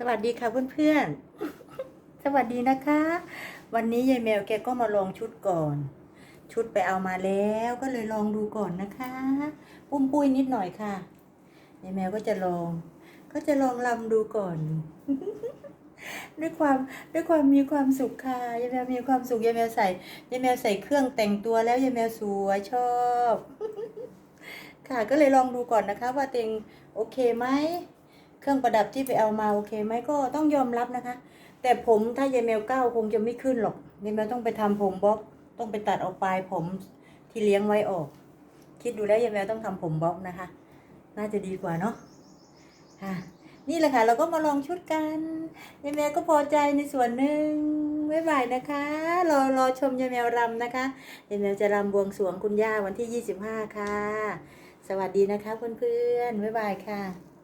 สวัสดีค่ะเพื่อนๆ สวัสดีนะคะ วันนี้ยายแมวแกก็มาลองชุดก่อน ชุดไปเอามาแล้วก็เลยลองดูก่อนนะคะ ปุ้มปุ้ยนิดหน่อยค่ะยายแมวก็จะลอง ก็จะลองลำดูก่อน ด้วยความด้วยความมีความสุขค่ะยายแมวมีความสุขยายแมวใส่ยายแมวใส่เครื่องแต่งตัวแล้วยายแมวสวยชอบ ค่ะก็เลยลองดูก่อนนะคะ ว่าเต็งโอเคไหม รื่องประดับที่ไปเอามาโอเคไหมก็ต้องยอมรับนะคะ แต่ผมถ้ายายแมวเก้าคงจะไม่ขึ้นหรอกยายแมวต้องไปทำผมบ๊อบต้องไปตัดเอาปลายผมที่เลี้ยงไว้ออก คิดดูแล้วยายแมวต้องทำผมบ๊อบนะคะ น่าจะดีกว่าเนาะค่ะนี่แหละค่ะ เราก็มาลองชุดกันยายแมวก็พอใจในส่วนหนึ่งบ๊ายบายนะคะ รอรอชมยายแมวรำนะคะยายแมวจะรำบวงสรวงคุณย่าวันที่ 25 ค่ะ สวัสดีนะคะเพื่อนๆบ๊ายบายค่ะ